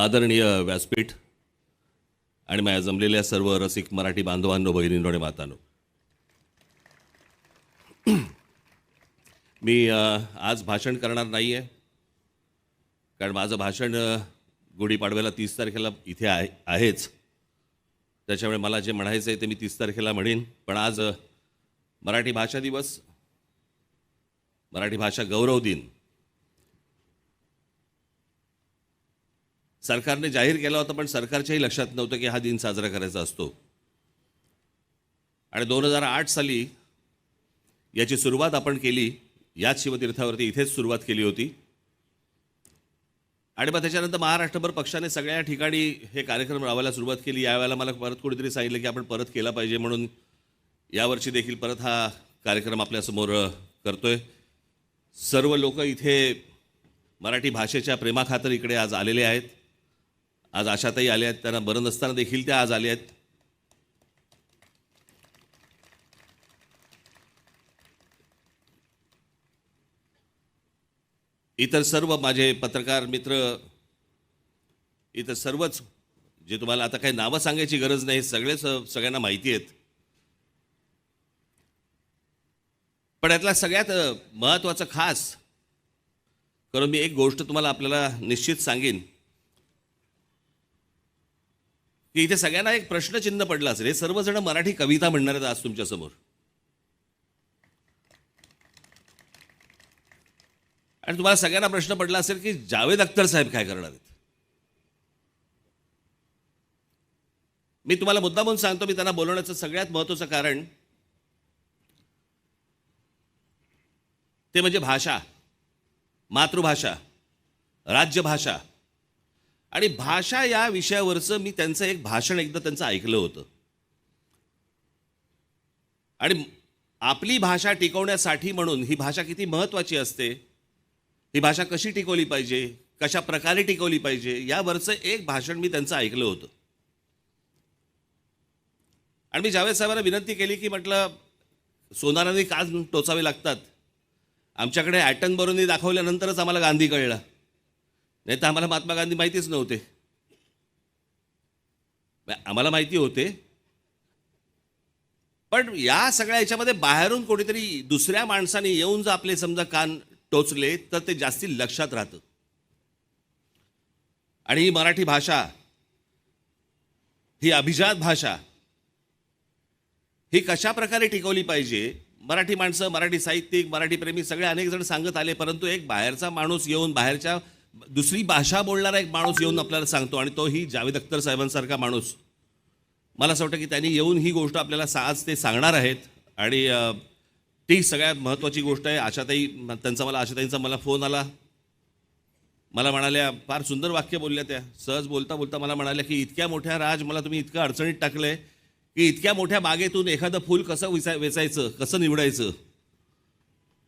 आदरणीय व्यासपीठ आणि माझ्या जमलेल्या सर्व रसिक मराठी बांधवांनो बहिणींनो आणि मातानो. मी आज भाषण करणार नाही आहे कारण माझं भाषण गुढीपाडव्याला तीस तारखेला इथे आहे आहेच. त्याच्यामुळे मला जे म्हणायचं आहे ते मी तीस तारखेला म्हणेन. पण आज मराठी भाषा दिवस मराठी भाषा गौरव दिन सरकारने जाहीर केला होता पण सरकारच्याही लक्षात नव्हतं की हा दिन साजरा करायचा असतो. आणि दोन हजार आठ साली याची सुरुवात आपण केली याच शिवतीर्थावरती इथेच सुरुवात केली होती. आणि मग त्याच्यानंतर महाराष्ट्रभर पक्षाने सगळ्या ठिकाणी हे कार्यक्रम राबवायला सुरुवात केली. यावेळेला मला परत कोणीतरी सांगितलं की आपण परत केला पाहिजे म्हणून यावर्षी देखील परत हा कार्यक्रम आपल्यासमोर करतोय. सर्व लोक इथे मराठी भाषेच्या प्रेमाखातर इकडे आज आलेले आहेत. आज आशाताई आल्या आहेत त्यांना बरं नसताना देखील त्या आज आल्या आहेत. इतर सर्व माझे पत्रकार मित्र इतर सर्वच जे तुम्हाला आता काही नावं सांगायची गरज नाही सगळेच सगळ्यांना माहिती आहेत. पण यातला सगळ्यात महत्त्वाचं खास करून मी एक गोष्ट तुम्हाला आपल्याला निश्चित सांगेन. की इथे सगळ्यांना एक प्रश्नचिन्ह पडलं असेल. हे सर्वजण मराठी कविता म्हणणार आहेत आज तुमच्यासमोर. आणि तुम्हाला सगळ्यांना प्रश्न पडला असेल की जावेद अख्तर साहेब काय करणार आहेत? मी तुम्हाला मुद्दा म्हणून सांगतो मी त्यांना बोलवण्याचं सगळ्यात महत्त्वाचं कारण ते म्हणजे भाषा मातृभाषा राज्यभाषा. आणि भाषा या विषयावरचं मी त्यांचं एक भाषण एकदा त्यांचं ऐकलं होतं. आणि आपली भाषा टिकवण्यासाठी म्हणून ही भाषा किती महत्त्वाची असते ही भाषा कशी टिकवली पाहिजे कशा प्रकारे टिकवली पाहिजे यावरचं एक भाषण मी त्यांचं ऐकलं होतं. आणि मी जावेद साहेबांना विनंती केली की म्हटलं सोनारांनी काज टोचावे लागतात. आमच्याकडे ॲटन बरोनी दाखवल्यानंतरच आम्हाला गांधी कळला. नाही तर आम्हाला महात्मा गांधी माहितीच नव्हते. आम्हाला माहिती होते. पण या सगळ्या याच्यामध्ये बाहेरून कोणीतरी दुसऱ्या माणसाने येऊन जर आपले समजा कान टोचले तर ते जास्ती लक्षात राहतं. आणि ही मराठी भाषा ही अभिजात भाषा ही कशा प्रकारे टिकवली पाहिजे? मराठी माणसं मराठी साहित्यिक मराठी प्रेमी सगळे अनेक जण सांगत आले परंतु एक बाहेरचा माणूस येऊन बाहेरच्या दुसरी भाषा बोलणारा एक माणूस येऊन आपल्याला सांगतो आणि तो ही जावेद अख्तर साहेबांसारखा माणूस. मला असं वाटतं की त्यांनी येऊन ही गोष्ट आपल्याला सा- आज ते सांगणार आहेत आणि ती सगळ्यात महत्त्वाची गोष्ट आहे. आशाताई त्यांचा मला आशाताईंचा मला फोन आला. मला म्हणाल्या फार सुंदर वाक्य बोलल्या त्या. सहज बोलता बोलता मला म्हणाल्या की इतक्या मोठ्या राज मला तुम्ही इतकं अडचणीत टाकलंय की इतक्या मोठ्या बागेतून एखादं फूल कसं विसाय वेचायचं कसं निवडायचं?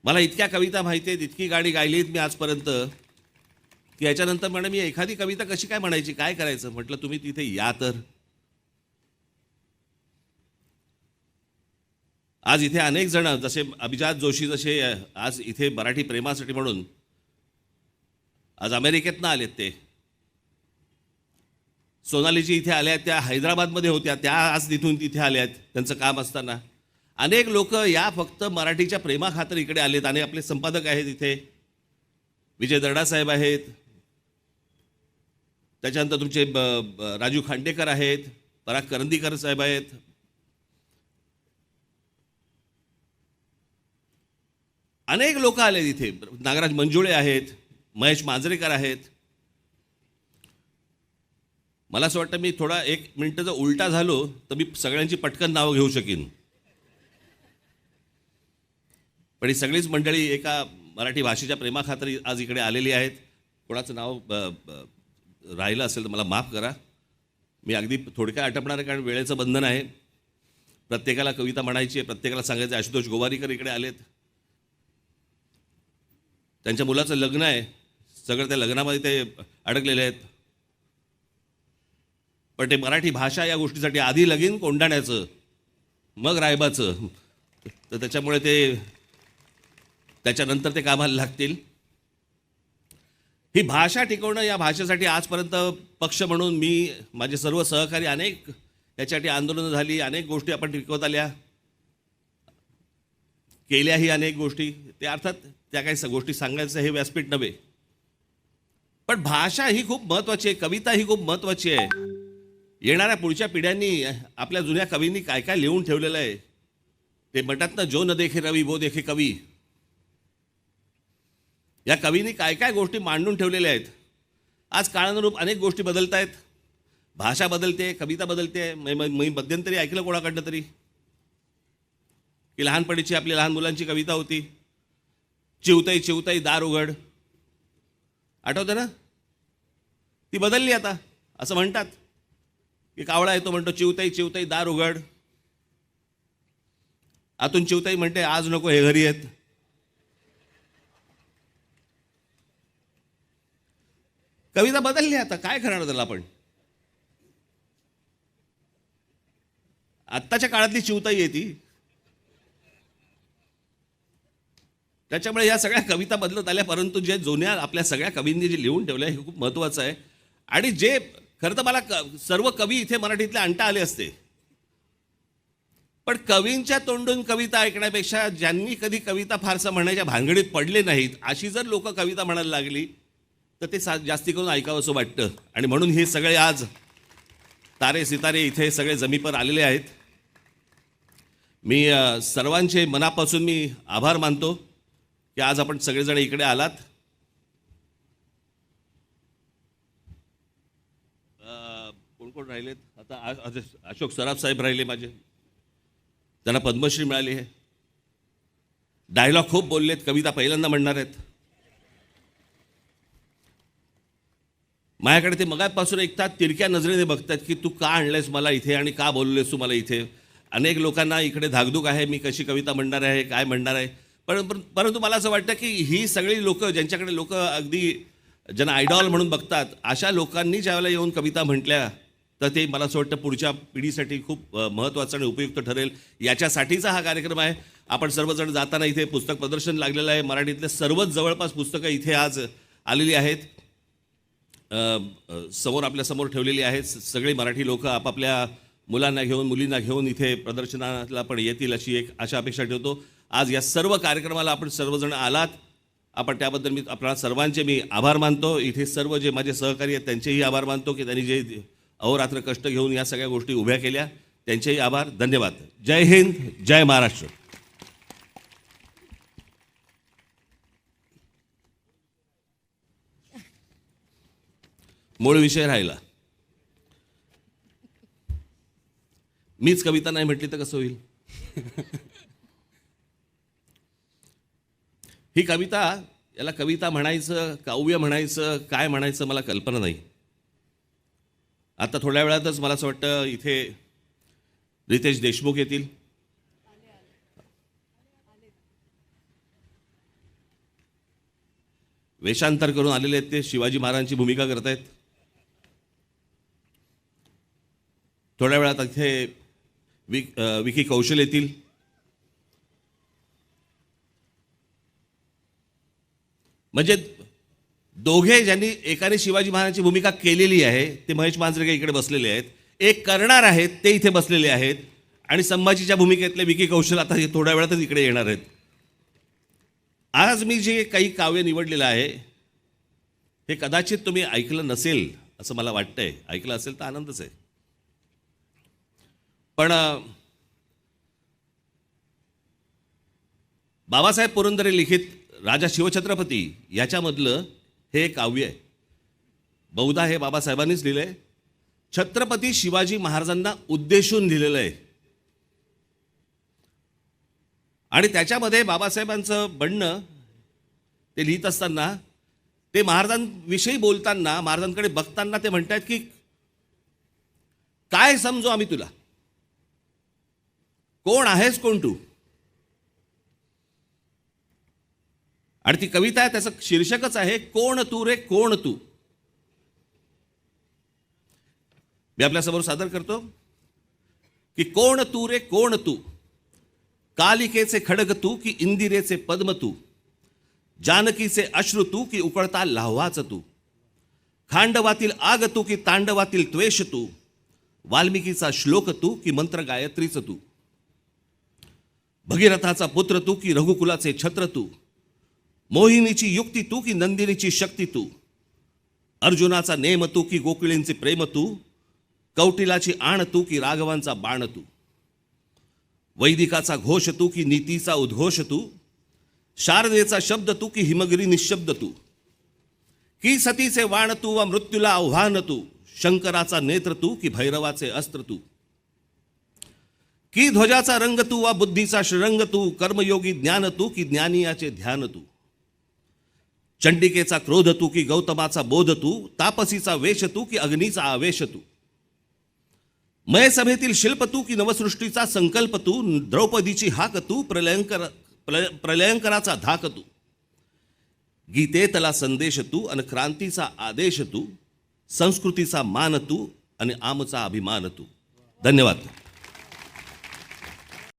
मला इतक्या कविता माहिती आहेत इतकी गाणी गायली आहेत मी आजपर्यंत. की याच्यानंतर म्हणे मी एखादी कविता कशी काय म्हणायची? काय करायचं? म्हटलं तुम्ही तिथे या तर. आज इथे अनेक जण जसे अभिजात जोशी जसे आज इथे मराठी प्रेमासाठी म्हणून आज अमेरिकेतनं आलेत ते. सोनालीजी इथे आल्या त्या हैदराबादमध्ये होत्या त्या आज तिथून तिथे आल्या आहेत त्यांचं काम असताना. अनेक लोक या फक्त मराठीच्या प्रेमाखातर इकडे आलेत आणि आपले संपादक आहेत इथे. विजय दर्डा साहेब आहेत त्याच्यानंतर तुमचे ब- राजू खांडेकर आहेत पराग करंदीकर साहेब आहेत. अनेक लोक आले इथे. नागराज मंजुळे आहेत महेश मांजरेकर आहेत. मला असं वाटतं मी थोडा एक मिनटं जर उलटा झालो तर मी सगळ्यांची पटकन नावं घेऊ शकेन. पण ही सगळीच मंडळी एका मराठी भाषेच्या प्रेमाखातरी आज इकडे आलेली आहेत. कोणाचं नाव ब- ब- राहिलं असेल तर मला माफ करा. मी अगदी थोडक्यात आटपणार आहे कारण वेळेचं बंधन आहे. प्रत्येकाला कविता म्हणायची आहे प्रत्येकाला सांगायचं आशुतोष गोवारीकर इकडे आलेत. त्यांच्या मुलाचं लग्न आहे. सगळं त्या लग्नामध्ये ते अडकलेले आहेत. पण ते मराठी भाषा या गोष्टीसाठी आधी लगीन कोंडाण्याचं मग रायबाचं. तर त्याच्यामुळे ते त्याच्यानंतर ते कामाला लागतील. ही भाषा टिकवणं या भाषेसाठी आजपर्यंत पक्ष म्हणून मी माझे सर्व सहकारी अनेक याच्यासाठी आंदोलनं झाली अनेक गोष्टी आपण टिकवत आल्या. केल्याही अनेक गोष्टी. ते अर्थात त्या काही गोष्टी सांगायचं हे व्यासपीठ नव्हे. पण भाषा ही खूप महत्त्वाची आहे कविता ही खूप महत्वाची आहे. येणाऱ्या पुढच्या पिढ्यांनी आपल्या जुन्या कवींनी काय काय लिहून ठेवलेलं आहे? ते म्हणतात ना जो न देखे रवी वो देखे कवी. या कवींनी काय काय गोष्टी मांडून ठेवलेल्या आहेत? आज काळानुरूप अनेक गोष्टी बदलत आहेत भाषा बदलते कविता बदलते. मी मध्यंतरी ऐकलं कोणाकडनं तरी? की लहानपणीची आपली लहान मुलांची कविता होती. चिवताई चिवताई दार उघड. आठवतं ना? ती बदलली आता. असं म्हणतात. की कावळा येतो म्हणतो चिवताई चिवताई दार उघड. आतून चिवताई म्हणते आज नको हे घरी येत. कविता बदलली आता काय करणार त्याला आपण? आत्ताच्या काळातली चिवताई आहे ती. त्याच्यामुळे या सगळ्या कविता बदलत आल्या परंतु जे जुन्या आपल्या सगळ्या कवींनी जे लिहून ठेवलं आहे हे खूप महत्त्वाचं आहे. आणि जे खरं तर मला सर्व कवी इथे मराठीतले आणता आले असते. पण कवींच्या तोंडून कविता ऐकण्यापेक्षा ज्यांनी कधी कविता फारसं म्हणायच्या भानगडीत पडले नाहीत अशी जर लोक कविता म्हणायला लागली तर ते सा जास्ती करून ऐकावं असं वाटतं. आणि म्हणून हे सगळे आज तारे सितारे इथे सगळे जमीपर आलेले आहेत. मी सर्वांचे मनापासून मी आभार मानतो की आज आपण सगळेजण इकडे आलात. कोण कोण राहिलेत? आता आज अशोक सराफ साहेब राहिले माझे. त्यांना पद्मश्री मिळाली आहे. डायलॉग खूप बोललेत कविता पहिल्यांदा म्हणणार आहेत. माझ्याकडे ते मगापासून एक तास तिरक्या नजरेने बघतात की तू का आणलंयस मला इथे आणि का बोललेस तू मला इथे? अनेक लोकांना इकडे धाकधूक आहे मी कशी कविता म्हणणार आहे काय म्हणणार आहे? पण परंतु मला असं वाटतं की ही सगळी लोकं ज्यांच्याकडे लोक अगदी ज्यांना आयडॉल म्हणून बघतात अशा लोकांनी ज्यावेळेला येऊन कविता म्हटल्या तर ते मला असं वाटतं पुढच्या पिढीसाठी खूप महत्त्वाचं आणि उपयुक्त ठरेल. याच्यासाठीचा हा कार्यक्रम आहे. आपण सर्वजण जाताना इथे पुस्तक प्रदर्शन लागलेलं आहे. मराठीतले सर्वच जवळपास पुस्तकं इथे आज आलेली आहेत. समोर आपल्यासमोर ठेवलेली आहेत. सगळे मराठी लोक आपापल्या मुलांना घेऊन मुलींना घेऊन इथे प्रदर्शनाला पण येतील अशी एक अशा अपेक्षा ठेवतो. आज या सर्व कार्यक्रमाला आपण सर्वजण आलात. आपण त्याबद्दल मी आपल्या सर्वांचे मी आभार मानतो. इथे सर्व जे माझे सहकारी आहेत त्यांचेही आभार मानतो की त्यांनी जे अहोरात्र कष्ट घेऊन या सगळ्या गोष्टी उभ्या केल्या. त्यांचेही आभार. धन्यवाद. जय हिंद जय महाराष्ट्र. मूळ विषय राहिला. मीच कविता नाही म्हटली तर कसं होईल? ही कविता याला कविता म्हणायचं काव्य म्हणायचं काय म्हणायचं मला कल्पना नाही. आता थोड्या वेळातच मला असं वाटतं इथे रितेश देशमुख येतील. वेषांतर करून आलेले आहेत ते शिवाजी महाराजांची भूमिका करतायत. थोड्या वेळात इथे विक विकी कौशल येतील. म्हणजे दोघे ज्यांनी एकाने शिवाजी महाराजांची भूमिका केलेली आहे ते महेश मांजरेकर इकडे बसलेले आहेत. एक करणार आहेत ते इथे बसलेले आहेत. आणि संभाजीच्या भूमिकेतले विकी कौशल आता हे थोड्या वेळातच इकडे येणार आहेत. आज मी जे काही काव्य निवडलेलं आहे हे कदाचित तुम्ही ऐकलं नसेल असं मला वाटतंय. ऐकलं असेल तर आनंदच आहे. पण बाबासाहेब पुरंदरे लिखित राजा शिवछत्रपती याच्यामधलं हे एक काव्य आहे. बहुधा हे बाबासाहेबांनीच लिहिलंय. छत्रपती शिवाजी महाराजांना उद्देशून लिहिलेलं आहे. आणि त्याच्यामध्ये बाबासाहेबांचं बनणं ते लिहित असताना ते महाराजांविषयी बोलताना महाराजांकडे बघताना ते म्हणतात की काय समजू आम्ही तुला? कोण आहेस कोण तू? आणि ती कविता आहे त्याचं शीर्षकच आहे कोण तू रे कोण तू? मी आपल्यासमोर सादर करतो की कोण तू रे कोण तू? कालिकेचे खडग तू की इंदिरेचे पद्म तू? जानकीचे अश्रू तू की उकळता लाव्हाच तू? खांडवातील आग तू की तांडवातील त्वेष तू? वाल्मिकीचा श्लोक तू की मंत्र गायत्रीच तू? भगीरथाचा पुत्र तू की रघुकुलाचे छत्र तू? मोहिनीची युक्ती तू की नंदिनीची शक्ती तू? अर्जुनाचा नेम तू की गोकुळींचे प्रेम तू? कौटिलाची आण तू की राघवांचा बाण तू? वैदिकाचा घोष तू की नीतीचा उद्घोष तू? शारदेचा शब्द तू की हिमगिरी निशब्द तू? की सतीचे वाण तू वा मृत्यूला आव्हान तू? शंकराचा नेत्र तू की भैरवाचे अस्त्र तू? की ध्वजाचा रंग तू वा बुद्धीचा श्रीरंग तू कर्मयोगी ज्ञान तू की ज्ञानियाचे ध्यान तू? चंडिकेचा क्रोध तू की गौतमाचा बोध तू? तापसीचा वेश तू की अग्नीचा आवेश तू? मयसभेतील शिल्प तू की नवसृष्टीचा संकल्प तू? द्रौपदीची हाक तू प्रलयंकर प्रलयंकराचा धाक तू? गीतेतला संदेश तू आणि क्रांतीचा आदेश तू? संस्कृतीचा मान तू आणि आमचा अभिमान तू? धन्यवाद.